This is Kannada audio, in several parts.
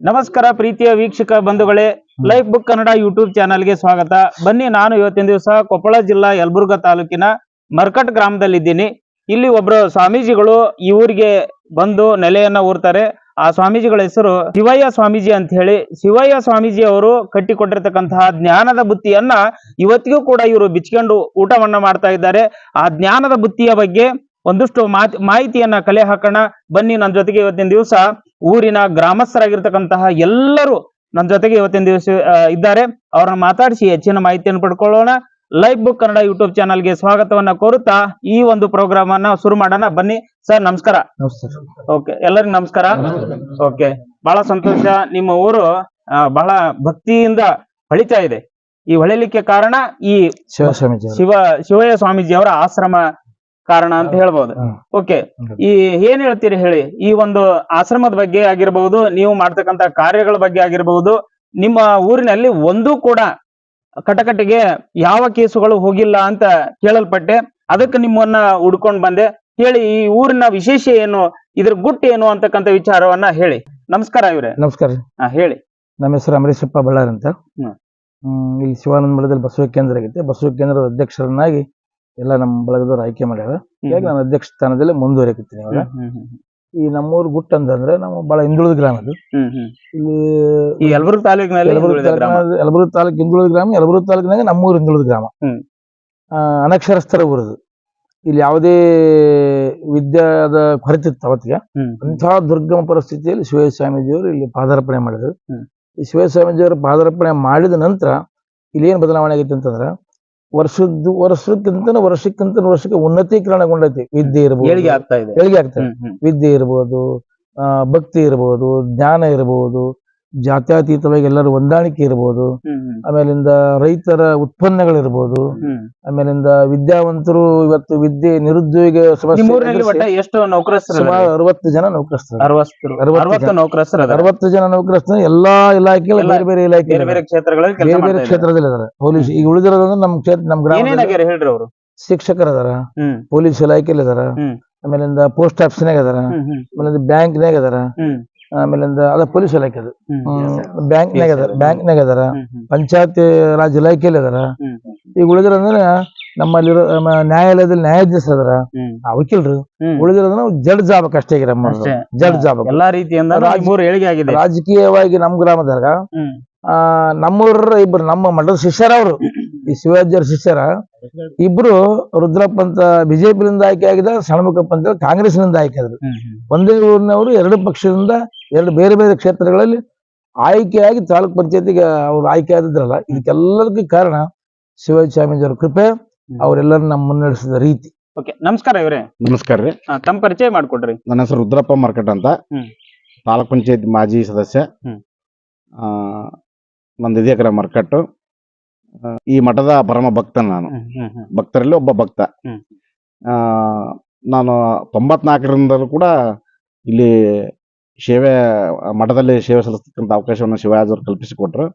ನಮಸ್ಕಾರ ಪ್ರೀತಿಯ ವೀಕ್ಷಕ ಬಂಧುಗಳೇ ಲೈಫ್ ಬುಕ್ ಕನ್ನಡ ಯೂಟ್ಯೂಬ್ ಚಾನಲ್ಗೆ ಸ್ವಾಗತ. ಬನ್ನಿ, ನಾನು ಇವತ್ತಿನ ದಿವಸ ಕೊಪ್ಪಳ ಜಿಲ್ಲಾ ಯಲಬುರ್ಗ ತಾಲೂಕಿನ ಮರ್ಕಟ್ ಗ್ರಾಮದಲ್ಲಿದ್ದೀನಿ. ಇಲ್ಲಿ ಒಬ್ರು ಸ್ವಾಮೀಜಿಗಳು ಈ ಊರಿಗೆ ಬಂದು ನೆಲೆಯನ್ನ ಊರ್ತಾರೆ. ಆ ಸ್ವಾಮೀಜಿಗಳ ಹೆಸರು ಶಿವಯ್ಯ ಸ್ವಾಮೀಜಿ ಅಂತ ಹೇಳಿ ಶಿವಯ್ಯ ಸ್ವಾಮೀಜಿ ಅವರು ಕಟ್ಟಿಕೊಟ್ಟಿರ್ತಕ್ಕಂತಹ ಜ್ಞಾನದ ಬುತ್ತಿಯನ್ನ ಇವತ್ತಿಗೂ ಕೂಡ ಇವರು ಬಿಚ್ಕೊಂಡು ಊಟವನ್ನ ಮಾಡ್ತಾ ಇದ್ದಾರೆ. ಆ ಜ್ಞಾನದ ಬುತ್ತಿಯ ಬಗ್ಗೆ ಒಂದಷ್ಟು ಮಾಹಿತಿಯನ್ನ ಕಲೆ ಹಾಕೋಣ. ಬನ್ನಿ ನನ್ನ ಜೊತೆಗೆ ಇವತ್ತಿನ ದಿವಸ ಊರಿನ ಗ್ರಾಮಸ್ಥರಾಗಿರ್ತಕ್ಕಂತಹ ಎಲ್ಲರೂ ನನ್ನ ಜೊತೆಗೆ ಇವತ್ತಿನ ದಿವಸ ಇದ್ದಾರೆ. ಅವ್ರನ್ನ ಮಾತಾಡಿಸಿ ಹೆಚ್ಚಿನ ಮಾಹಿತಿಯನ್ನು ಪಡ್ಕೊಳ್ಳೋಣ. ಲೈವ್ ಬುಕ್ ಕನ್ನಡ ಯೂಟ್ಯೂಬ್ ಚಾನಲ್ಗೆ ಸ್ವಾಗತವನ್ನ ಕೋರುತ್ತಾ ಈ ಒಂದು ಪ್ರೋಗ್ರಾಮ್ ಅನ್ನ ಶುರು ಮಾಡೋಣ. ಬನ್ನಿ. ಸರ್ ನಮಸ್ಕಾರ. ಓಕೆ ಎಲ್ಲರಿಗೂ ನಮಸ್ಕಾರ. ಓಕೆ. ಬಹಳ ಸಂತೋಷ. ನಿಮ್ಮ ಊರು ಬಹಳ ಭಕ್ತಿಯಿಂದ ಹೊಳಿತಾ ಇದೆ. ಈ ಹೊಳಿಲಿಕ್ಕೆ ಕಾರಣ ಈ ಶಿವ ಶಿವಯ್ಯ ಸ್ವಾಮೀಜಿ ಅವರ. ಆಶ್ರಮ ಕಾರಣ ಅಂತ ಹೇಳ್ಬೋದು. ಓಕೆ ಈ ಏನ್ ಹೇಳ್ತೀರಿ ಹೇಳಿ? ಈ ಒಂದು ಆಶ್ರಮದ ಬಗ್ಗೆ ಆಗಿರ್ಬಹುದು ನೀವು ಮಾಡ್ತಕ್ಕಂತ ಕಾರ್ಯಗಳ ಬಗ್ಗೆ ಆಗಿರ್ಬಹುದು ನಿಮ್ಮ ಊರಿನಲ್ಲಿ ಒಂದೂ ಕೂಡ ಕಟಕಟಿಗೆ ಯಾವ ಕೇಸುಗಳು ಹೋಗಿಲ್ಲ ಅಂತ ಕೇಳಲ್ಪಟ್ಟೆ. ಅದಕ್ಕೆ ನಿಮ್ಮನ್ನ ಹುಡ್ಕೊಂಡ್ ಬಂದೆ. ಹೇಳಿ ಈ ಊರಿನ ವಿಶೇಷ ಏನು ಇದ್ರ ಗುಟ್ಟು ಏನು ಅಂತಕ್ಕಂತ ವಿಚಾರವನ್ನ ಹೇಳಿ. ನಮಸ್ಕಾರ ಇವ್ರೆ. ನಮಸ್ಕಾರ. ಹಾ ಹೇಳಿ. ನಮ್ಮ ಹೆಸರು ಅಮರೇಶಪ್ಪ ಬಳ್ಳಾರ್ ಅಂತ. ಇಲ್ಲಿ ಶಿವಾನಂದ ಮಠದಲ್ಲಿ ಬಸವ ಕೇಂದ್ರ ಆಗೈತೆ. ಬಸವ ಕೇಂದ್ರದ ಅಧ್ಯಕ್ಷರನ್ನಾಗಿ ಎಲ್ಲ ನಮ್ಮ ಬಳಗದವ್ರು ಆಯ್ಕೆ ಮಾಡ್ಯಾರ. ಹೀಗಾಗಿ ನಾನು ಅಧ್ಯಕ್ಷ ಸ್ಥಾನದಲ್ಲಿ ಮುಂದುವರಿಕತ್ತೀನಿ ಇವಾಗ. ಈ ನಮ್ಮೂರ್ ಗುಟ್ಟ ಅಂತಂದ್ರೆ ನಾವು ಬಹಳ ಹಿಂದುಳಿದ ಗ್ರಾಮ ಅದು. ಇಲ್ಲಿ ಈ ಯಲಬುರ್ಗ ತಾಲೂಕಿನಲ್ಲಿ ಹಿಂದುಳಿದ ಗ್ರಾಮ. ಯಲಬುರ್ಗ ತಾಲೂಕು ಹಿಂದುಳಿದ ಗ್ರಾಮ ಯಲಬುರ್ಗ ತಾಲೂಕಿನಾಗ ನಮ್ಮೂರು ಹಿಂದುಳಿದ ಗ್ರಾಮ. ಹ್ಮ್. ಆ, ಅನಕ್ಷರಸ್ಥರ ಊರದು. ಇಲ್ಲಿ ಯಾವುದೇ ವಿದ್ಯಾದ ಕೊರತೆ ಇತ್ತು ಅವತ್ತಿಗೆ. ಹ್ಮ್, ಅಂತಹ ದುರ್ಗಮ ಪರಿಸ್ಥಿತಿಯಲ್ಲಿ ಶಿವಯ್ಯ ಸ್ವಾಮೀಜಿಯವರು ಇಲ್ಲಿ ಪಾದಾರ್ಪಣೆ ಮಾಡಿದ್ರು. ಹ್ಮ್. ಈ ಶಿವಯ್ಯ ಸ್ವಾಮೀಜಿಯವರು ಪಾದಾರ್ಪಣೆ ಮಾಡಿದ ನಂತರ ಇಲ್ಲಿ ಏನ್ ಬದಲಾವಣೆ ಆಗೈತೆ ಅಂತಂದ್ರ ವರ್ಷದ ವರ್ಷಕ್ಕಿಂತ ವರ್ಷಕ್ಕಿಂತ ವರ್ಷಕ್ಕೆ ಉನ್ನತೀಕರಣಗೊಂಡೈತಿ. ವಿದ್ಯೆ ಇರ್ಬೋದು ಏಳಿಗೆ ಆಗ್ತಾ ಇದೆ. ಏಳಿಗೆ ವಿದ್ಯೆ ಇರ್ಬೋದು ಆ ಭಕ್ತಿ ಇರ್ಬೋದು ಜ್ಞಾನ ಇರ್ಬೋದು ಜಾತ್ಯತೀತವಾಗಿ ಎಲ್ಲರೂ ಹೊಂದಾಣಿಕೆ ಇರ್ಬೋದು. ಆಮೇಲಿಂದ ರೈತರ ಉತ್ಪನ್ನಗಳಿರ್ಬೋದು. ಆಮೇಲಿಂದ ವಿದ್ಯಾವಂತರು ಇವತ್ತು ವಿದ್ಯೆ ನಿರುದ್ಯೋಗ ಸಮಸ್ಯೆ ಎಷ್ಟು ಸುಮಾರು ಅರವತ್ತು ಜನ ನೌಕರಸ್ಥರು ಅರವತ್ತು ನೌಕರಸ್ಥರು ಜನ. ನೌಕರಸ್ಥರು ಎಲ್ಲಾ ಇಲಾಖೆಗಳು ಬೇರೆ ಬೇರೆ ಇಲಾಖೆ ಬೇರೆ ಬೇರೆ ಕ್ಷೇತ್ರಗಳಲ್ಲಿ ಕೆಲಸ ಬೇರೆ ಬೇರೆ ಮಾಡ್ತಾ ಕ್ಷೇತ್ರದಲ್ಲಿ ಇದಾರೆ ಪೊಲೀಸ್ ಈಗ ಉಳಿದಿರೋದಂದ್ರೆ ನಮ್ ಕ್ಷೇತ್ರ ನಮ್ ಗ್ರಾಮ ಹೇಳ್ರಿ ಅವರು? ಶಿಕ್ಷಕರು ಅದಾರ ಪೊಲೀಸ್ ಇಲಾಖೆಯಲ್ಲಿ ಇದಾರ. ಆಮೇಲಿಂದ ಪೋಸ್ಟ್ ಆಫೀಸ್ನಾಗ ಅದಾರ ಆಮೇಲೆ ಬ್ಯಾಂಕ್ ಆಮೇಲಿಂದ ಬ್ಯಾಂಕ್ನಾಗ ಅದಾರ ಆಮೇಲಿಂದ ಅದ ಪೊಲೀಸ್ ಇಲಾಖೆ ಅದು ಬ್ಯಾಂಕ್ನಾಗ ಅದಾರ ಬ್ಯಾಂಕ್ನಾಗ ಅದಾರ ಪಂಚಾಯತ್ ರಾಜ್ ಇಲಾಖೆಯಲ್ಲಿ ಅದಾರ. ಈಗ ಅಂದ್ರ ನಮ್ಮಲ್ಲಿರೋ ನಮ್ಮ ನ್ಯಾಯಾಲಯದಲ್ಲಿ ನ್ಯಾಯಾಧೀಶ ಅದಾರ. ವಕೀಲರು ಉಳಿದಿರೋದ್ರ ಜಡ್ಜ್ ಅಷ್ಟೇ ನಮ್ಮ ಜಡ್ ಜಡ್ಜ್ ಆಗ್ಬೇಕು. ಎಲ್ಲಾ ರೀತಿಯಿಂದ ರಾಜಕೀಯವಾಗಿ ನಮ್ ಗ್ರಾಮದಾಗ ಆ ನಮ್ಮೂರ ಇಬ್ರು ನಮ್ಮ ಮಠದ ಶಿಷ್ಯರ ಅವರು. ಈ ಶಿವಾಜಿಯವ್ರ ಶಿಷ್ಯರ. ಇಬ್ರು ರುದ್ರಪ್ಪ ಅಂತ ಬಿಜೆಪಿಯಿಂದ ಆಯ್ಕೆ ಆಗಿದ ಸಣ್ಮುಖಪ್ಪ ಅಂತ ಕಾಂಗ್ರೆಸ್ನಿಂದ ಆಯ್ಕೆ ಆದ್ರು. ಒಂದೇ ಊರಿನವರು ಎರಡು ಪಕ್ಷದಿಂದ ಎರಡು ಬೇರೆ ಬೇರೆ ಕ್ಷೇತ್ರಗಳಲ್ಲಿ ಆಯ್ಕೆಯಾಗಿ ತಾಲೂಕ್ ಪಂಚಾಯತಿಗೆ ಅವ್ರು ಆಯ್ಕೆ ಆದಿದ್ರಲ್ಲ ಇದಕ್ಕೆಲ್ಲದಕ್ಕೂ ಕಾರಣ ಶಿವಾಜಿ ಸ್ವಾಮೀಜಿಯವರ ಕೃಪೆ ಅವರೆಲ್ಲರೂ ನಮ್ಮ ಮುನ್ನಡೆಸಿದ ರೀತಿ. ಓಕೆ ನಮಸ್ಕಾರ ಇವ್ರೆ. ನಮಸ್ಕಾರ ರೀ. ತಮ್ಮ ಪರಿಚಯ ಮಾಡ್ಕೊಡ್ರಿ. ನನ್ನ ಹೆಸರು ರುದ್ರಪ್ಪ ಮಾರ್ಕೆಟ್ ಅಂತ. ಹ್ಮ್. ತಾಲೂಕ್ ಪಂಚಾಯತ್ ಮಾಜಿ ಸದಸ್ಯ. ಹ್ಮ್. ಆ, ನಂದು ಇದೇ ಕಡೆ ಮಾರ್ಕೆಟ್. ಈ ಮಠದ ಪರಮ ಭಕ್ತ ನಾನು. ಭಕ್ತರಲ್ಲಿ ಒಬ್ಬ ಭಕ್ತ. ಹ್ಮ್. ಆ, ನಾನು ತೊಂಬತ್ನಾಲ್ಕರಿಂದಲೂ ಕೂಡ ಇಲ್ಲಿ ಸೇವೆ ಮಠದಲ್ಲಿ ಸೇವೆ ಸಲ್ಲಿಸ್ತಕ್ಕಂಥ ಅವಕಾಶವನ್ನು ಶಿವರಾಜವ್ರು ಕಲ್ಪಿಸಿಕೊಟ್ರು.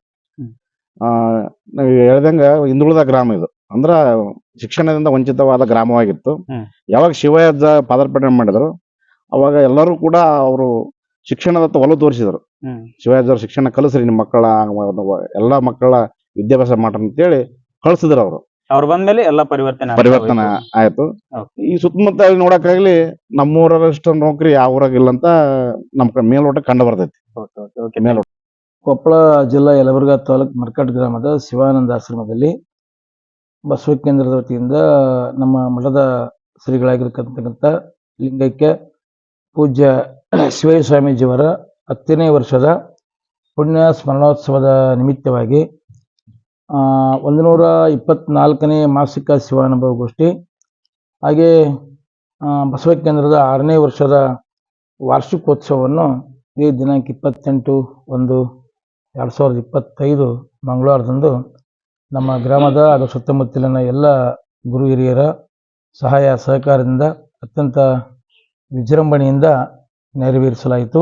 ನಾವು ಹೇಳ್ದಂಗ ಹಿಂದುಳಿದ ಗ್ರಾಮ ಇದು. ಅಂದ್ರ ಶಿಕ್ಷಣದಿಂದ ವಂಚಿತವಾದ ಗ್ರಾಮವಾಗಿತ್ತು. ಯಾವಾಗ ಶಿವರಾಜ ಪಾದಾರ್ಪಣೆ ಮಾಡಿದ್ರು ಅವಾಗ ಎಲ್ಲರೂ ಕೂಡ ಅವರು ಶಿಕ್ಷಣದತ್ತ ಒಲವು ತೋರಿಸಿದರು. ಅವ್ರ ಶಿಕ್ಷಣ ಕಲಿಸ್ರಿ ನಿಮ್ಮ ಮಕ್ಕಳ ಎಲ್ಲಾ ಮಕ್ಕಳ ವಿದ್ಯಾಭ್ಯಾಸ ಮಾಡ್ರಿ ಅಂತೇಳಿ ಕಳ್ಸಿದ್ರು ಅವರು. ಅವ್ರು ಬಂದ್ಮೇಲೆ ಎಲ್ಲಾ ಪರಿವರ್ತನೆ ಪರಿವರ್ತನ ಪರಿವರ್ತನೆ. ಆಯ್ತು. ಈ ಸುತ್ತಮುತ್ತ ನೋಡಕ್ಕಾಗ್ಲಿ ನಮ್ಮೂರಷ್ಟು ನೌಕರಿ ಯಾವ ಊರಾಗ ಇಲ್ಲ ಅಂತ ನಮ್ ಕ- ಮೇಲ್ನೋಟ ಕಂಡು ಬರ್ತೈತಿ. ಮೇಲ್ನೋಟ ಕೊಪ್ಪಳ ಜಿಲ್ಲಾ ಯಲಬುರ್ಗಾ ತಾಲೂಕ್ ಮರ್ಕಟ್ ಗ್ರಾಮದ ಶಿವಾನಂದ ಆಶ್ರಮದಲ್ಲಿ ಬಸವ ಕೇಂದ್ರದ ವತಿಯಿಂದ ನಮ್ಮ ಮಠದ ಶ್ರೀಗಳಾಗಿರ್ತಕ್ಕಂಥ ಲಿಂಗೈಕ್ಯ ಪೂಜ್ಯ ಶಿವಯ್ಯ ಸ್ವಾಮೀಜಿಯವರ ಹತ್ತನೇ ವರ್ಷದ ಪುಣ್ಯ ಸ್ಮರಣೋತ್ಸವದ ನಿಮಿತ್ತವಾಗಿ ಆ, ಒಂದು ನೂರ ಇಪ್ಪತ್ನಾಲ್ಕನೇ ಮಾಸಿಕ ಶಿವಾನುಭವ ಗೋಷ್ಠಿ. ಹಾಗೆ ಬಸವ ಕೇಂದ್ರದ ಆರನೇ ವರ್ಷದ ವಾರ್ಷಿಕೋತ್ಸವವನ್ನು ಈ ದಿನಾಂಕ ಇಪ್ಪತ್ತೆಂಟು ಒಂದು ಎರಡು ಸಾವಿರದ ಇಪ್ಪತ್ತೈದು ಮಂಗಳವಾರದಂದು ನಮ್ಮ ಗ್ರಾಮದ ಹಾಗೂ ಸುತ್ತಮುತ್ತಲಿನ ಎಲ್ಲ ಗುರು ಹಿರಿಯರ ಸಹಾಯ ಸಹಕಾರದಿಂದ ಅತ್ಯಂತ ವಿಜೃಂಭಣೆಯಿಂದ ನೆರವೇರಿಸಲಾಯಿತು.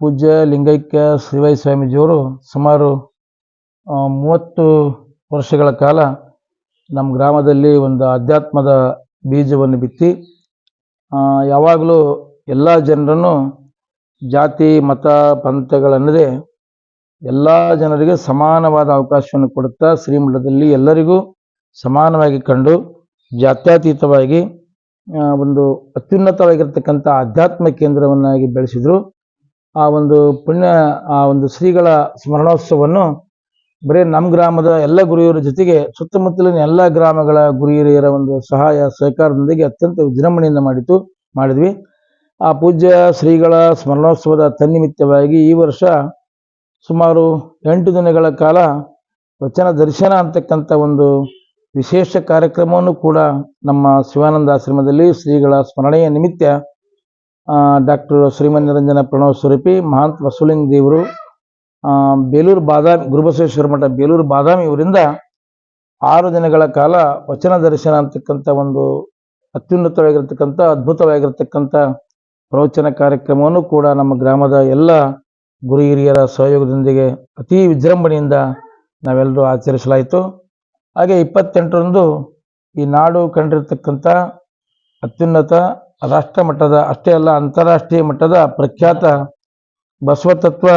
ಪೂಜ್ಯ ಲಿಂಗೈಕ್ಯ ಶ್ರೀವೈ ಸ್ವಾಮೀಜಿಯವರು ಸುಮಾರು ಮೂವತ್ತು ವರ್ಷಗಳ ಕಾಲ ನಮ್ಮ ಗ್ರಾಮದಲ್ಲಿ ಒಂದು ಅಧ್ಯಾತ್ಮದ ಬೀಜವನ್ನು ಬಿತ್ತಿ ಯಾವಾಗಲೂ ಎಲ್ಲ ಜನರನ್ನು ಜಾತಿ, ಮತ, ಪಂಥಗಳನ್ನದೆ ಎಲ್ಲ ಜನರಿಗೆ ಸಮಾನವಾದ ಅವಕಾಶವನ್ನು ಕೊಡುತ್ತಾ ಶ್ರೀಮಠದಲ್ಲಿ ಎಲ್ಲರಿಗೂ ಸಮಾನವಾಗಿ ಕಂಡು ಜಾತ್ಯತೀತವಾಗಿ ಒಂದು ಅತ್ಯುನ್ನತವಾಗಿರ್ತಕ್ಕಂಥ ಆಧ್ಯಾತ್ಮ ಕೇಂದ್ರವನ್ನಾಗಿ ಬೆಳೆಸಿದ್ರು. ಆ ಒಂದು ಪುಣ್ಯ, ಆ ಒಂದು ಶ್ರೀಗಳ ಸ್ಮರಣೋತ್ಸವವನ್ನು ಬರೀ ನಮ್ಮ ಗ್ರಾಮದ ಎಲ್ಲ ಗುರಿಯರ ಜೊತೆಗೆ ಸುತ್ತಮುತ್ತಲಿನ ಎಲ್ಲ ಗ್ರಾಮಗಳ ಗುರುಹಿರಿಯರ ಒಂದು ಸಹಾಯ, ಸಹಕಾರದೊಂದಿಗೆ ಅತ್ಯಂತ ವಿಜೃಂಭಣೆಯಿಂದ ಮಾಡಿತು ಮಾಡಿದ್ವಿ. ಆ ಪೂಜ್ಯ ಶ್ರೀಗಳ ಸ್ಮರಣೋತ್ಸವದ ತನ್ನಿಮಿತ್ತವಾಗಿ ಈ ವರ್ಷ ಸುಮಾರು ಎಂಟು ದಿನಗಳ ಕಾಲ ವಚನ ದರ್ಶನ ಅಂತಕ್ಕಂಥ ಒಂದು ವಿಶೇಷ ಕಾರ್ಯಕ್ರಮವನ್ನು ಕೂಡ ನಮ್ಮ ಶಿವಾನಂದ ಆಶ್ರಮದಲ್ಲಿ ಶ್ರೀಗಳ ಸ್ಮರಣೆಯ ನಿಮಿತ್ತ ಡಾಕ್ಟರ್ ಶ್ರೀಮನ್ನಿರಂಜನ ಪ್ರಣವ್ ಸ್ವರೂಪಿ ಮಹಾಂತ್ ವಸುಲಿಂಗ್ ದೇವರು ಬೇಲೂರು ಬಾದಾಮಿ, ಗುರುಬಸವೇಶ್ವರ ಮಠ, ಬೇಲೂರು ಬಾದಾಮಿ ಇವರಿಂದ ಆರು ದಿನಗಳ ಕಾಲ ವಚನ ದರ್ಶನ ಅಂತಕ್ಕಂಥ ಒಂದು ಅತ್ಯುನ್ನತವಾಗಿರ್ತಕ್ಕಂಥ, ಅದ್ಭುತವಾಗಿರ್ತಕ್ಕಂಥ ಪ್ರವಚನ ಕಾರ್ಯಕ್ರಮವನ್ನು ಕೂಡ ನಮ್ಮ ಗ್ರಾಮದ ಎಲ್ಲ ಗುರು ಹಿರಿಯರ ಸಹಯೋಗದೊಂದಿಗೆ ಅತಿ ವಿಜೃಂಭಣೆಯಿಂದ ನಾವೆಲ್ಲರೂ ಆಚರಿಸಲಾಯಿತು. ಹಾಗೆ ಇಪ್ಪತ್ತೆಂಟರಂದು ಈ ನಾಡು ಕಂಡಿರತಕ್ಕಂಥ ಅತ್ಯುನ್ನತ ರಾಷ್ಟ್ರ ಮಟ್ಟದ, ಅಷ್ಟೇ ಅಲ್ಲ ಅಂತಾರಾಷ್ಟ್ರೀಯ ಮಟ್ಟದ ಪ್ರಖ್ಯಾತ ಬಸವತತ್ವ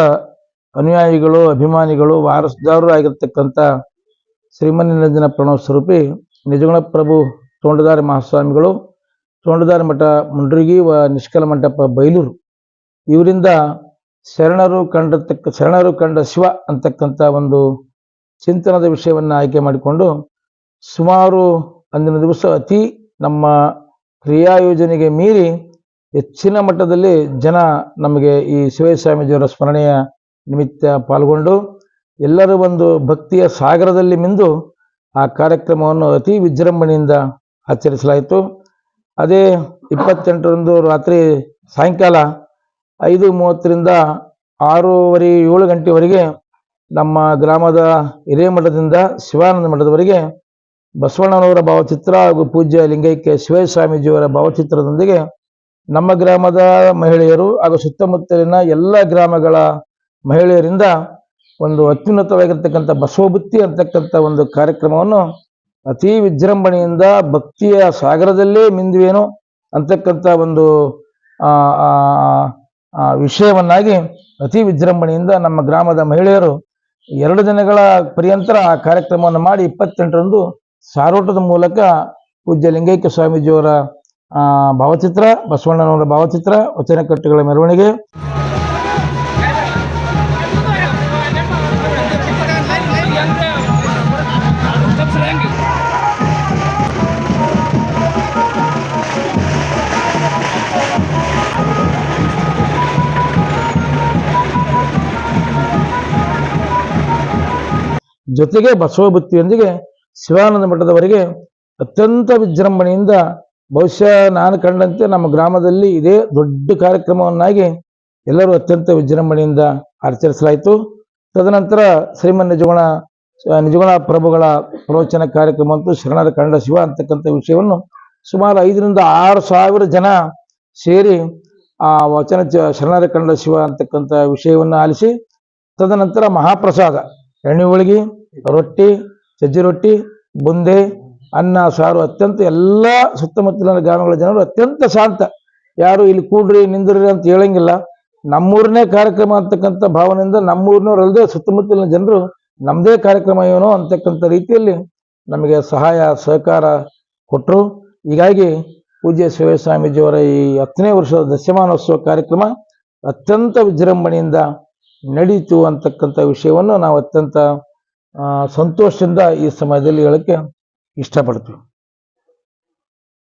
ಅನುಯಾಯಿಗಳು, ಅಭಿಮಾನಿಗಳು, ವಾರಸುದಾರರು ಆಗಿರ್ತಕ್ಕಂಥ ಶ್ರೀಮನ್ನಿರಂಜನ ಪ್ರಣವ ಸ್ವರೂಪಿ ನಿಜಗುಣ ಪ್ರಭು ತೋಂಡದಾರಿ ಮಹಾಸ್ವಾಮಿಗಳು, ತೋಂಡದಾರಿ ಮಠ ಮುಂಡ್ರಿಗಿ ವ ನಿಷ್ಕಲ ಮಂಟಪ ಬೈಲೂರು. ಇವರಿಂದ ಶರಣರು ಕಂಡತಕ್ಕ, ಶರಣರು ಕಂಡ ಶಿವ ಅಂತಕ್ಕಂಥ ಒಂದು ಚಿಂತನದ ವಿಷಯವನ್ನು ಆಯ್ಕೆ ಮಾಡಿಕೊಂಡು ಸುಮಾರು ಅಂದಿನ ದಿವಸ ಅತಿ ನಮ್ಮ ಕ್ರಿಯಾ ಯೋಜನೆಗೆ ಮೀರಿ ಹೆಚ್ಚಿನ ಮಟ್ಟದಲ್ಲಿ ಜನ ನಮಗೆ ಈ ಶಿವಸ್ವಾಮೀಜಿಯವರ ಸ್ಮರಣೆಯ ನಿಮಿತ್ತ ಪಾಲ್ಗೊಂಡು ಎಲ್ಲರೂ ಒಂದು ಭಕ್ತಿಯ ಸಾಗರದಲ್ಲಿ ಮಿಂದು ಆ ಕಾರ್ಯಕ್ರಮವನ್ನು ಅತಿ ವಿಜೃಂಭಣೆಯಿಂದ ಆಚರಿಸಲಾಯಿತು. ಅದೇ ಇಪ್ಪತ್ತೆಂಟರಂದು ರಾತ್ರಿ ಸಾಯಂಕಾಲ ಐದು ಮೂವತ್ತರಿಂದ ಆರೂವರೆ ಏಳು ಗಂಟೆವರೆಗೆ ನಮ್ಮ ಗ್ರಾಮದ ಹಿರೇಮಠದಿಂದ ಶಿವಾನಂದ ಮಠದವರೆಗೆ ಬಸವಣ್ಣನವರ ಭಾವಚಿತ್ರ ಹಾಗೂ ಪೂಜ್ಯ ಲಿಂಗೈಕ್ಯ ಶಿವಸ್ವಾಮೀಜಿಯವರ ಭಾವಚಿತ್ರದೊಂದಿಗೆ ನಮ್ಮ ಗ್ರಾಮದ ಮಹಿಳೆಯರು ಹಾಗೂ ಸುತ್ತಮುತ್ತಲಿನ ಎಲ್ಲ ಗ್ರಾಮಗಳ ಮಹಿಳೆಯರಿಂದ ಒಂದು ಅತ್ಯುನ್ನತವಾಗಿರ್ತಕ್ಕಂಥ ಬಸವಬುತ್ತಿ ಅಂತಕ್ಕಂಥ ಒಂದು ಕಾರ್ಯಕ್ರಮವನ್ನು ಅತಿ ವಿಜೃಂಭಣೆಯಿಂದ ಭಕ್ತಿಯ ಸಾಗರದಲ್ಲೇ ಮಿಂದುವೇನು ಅಂತಕ್ಕಂಥ ಒಂದು ವಿಷಯವನ್ನಾಗಿ ಅತಿ ವಿಜೃಂಭಣೆಯಿಂದ ನಮ್ಮ ಗ್ರಾಮದ ಮಹಿಳೆಯರು ಎರಡು ದಿನಗಳ ಪರ್ಯಂತರ ಆ ಕಾರ್ಯಕ್ರಮವನ್ನು ಮಾಡಿ ಇಪ್ಪತ್ತೆಂಟರಂದು ಸಾರೋಟದ ಮೂಲಕ ಪೂಜ್ಯ ಲಿಂಗೈಕ್ಯ ಸ್ವಾಮೀಜಿಯವರ ಭಾವಚಿತ್ರ ಬಸವಣ್ಣನವರ ಭಾವಚಿತ್ರ ವಚನಕಟ್ಟುಗಳ ಮೆರವಣಿಗೆ. ಜೊತೆಗೆ ಬಸವ ಬುತ್ತಿಯೊಂದಿಗೆ ಶಿವಾನಂದ ಮಠದವರೆಗೆ ಅತ್ಯಂತ ವಿಜೃಂಭಣೆಯಿಂದ ಬಹುಶಃ ನಾನು ಕಂಡಂತೆ ನಮ್ಮ ಗ್ರಾಮದಲ್ಲಿ ಇದೇ ದೊಡ್ಡ ಕಾರ್ಯಕ್ರಮವನ್ನಾಗಿ ಎಲ್ಲರೂ ಅತ್ಯಂತ ವಿಜೃಂಭಣೆಯಿಂದ ಆಚರಿಸಲಾಯಿತು. ತದನಂತರ ಶ್ರೀಮನ್ ನಿಜಗುಣ ನಿಜಗುಣ ಪ್ರಭುಗಳ ಪ್ರವಚನ ಕಾರ್ಯಕ್ರಮ ಅಂತೂ ಶರಣರ ಕಂಡ ಶಿವ ಅಂತಕ್ಕಂಥ ವಿಷಯವನ್ನು ಸುಮಾರು ಐದರಿಂದ ಆರು ಸಾವಿರ ಜನ ಸೇರಿ ಆ ವಚನ ಶರಣರ ಕಂಡ ಶಿವ ಅಂತಕ್ಕಂಥ ವಿಷಯವನ್ನು ಆಲಿಸಿ, ತದನಂತರ ಮಹಾಪ್ರಸಾದ, ಎಣ್ಣೆ ಹೋಳಿಗೆ, ರೊಟ್ಟಿ ಸಜ್ಜಿ ರೊಟ್ಟಿ, ಬುಂದೆ, ಅನ್ನ, ಸಾರು ಅತ್ಯಂತ ಎಲ್ಲ ಸುತ್ತಮುತ್ತಲಿನ ಗ್ರಾಮಗಳ ಜನರು ಅತ್ಯಂತ ಶಾಂತ. ಯಾರು ಇಲ್ಲಿ ಕೂಡ್ರಿ, ನಿಂದ್ರಿ ಅಂತ ಹೇಳಂಗಿಲ್ಲ. ನಮ್ಮೂರನೇ ಕಾರ್ಯಕ್ರಮ ಅಂತಕ್ಕಂಥ ಭಾವನೆಯಿಂದ ನಮ್ಮೂರಿನವರಲ್ಲದೆ ಸುತ್ತಮುತ್ತಲಿನ ಜನರು ನಮ್ಮದೇ ಕಾರ್ಯಕ್ರಮ ಏನೋ ಅಂತಕ್ಕಂಥ ರೀತಿಯಲ್ಲಿ ನಮಗೆ ಸಹಾಯ, ಸಹಕಾರ ಕೊಟ್ಟರು ಹೀಗಾಗಿ ಪೂಜ್ಯ ಶಿವಸ್ವಾಮೀಜಿಯವರ ಈ ಹತ್ತನೇ ವರ್ಷದ ದಶಮಾನೋತ್ಸವ ಕಾರ್ಯಕ್ರಮ ಅತ್ಯಂತ ವಿಜೃಂಭಣೆಯಿಂದ ನಡೀತು ಅಂತಕ್ಕಂಥ ವಿಷಯವನ್ನು ನಾವು ಅತ್ಯಂತ ಸಂತೋಷದಿಂದ ಈ ಸಮಯದಲ್ಲಿ ಹೇಳಕ್ಕೆ ಇಷ್ಟಪಡ್ತೀವಿ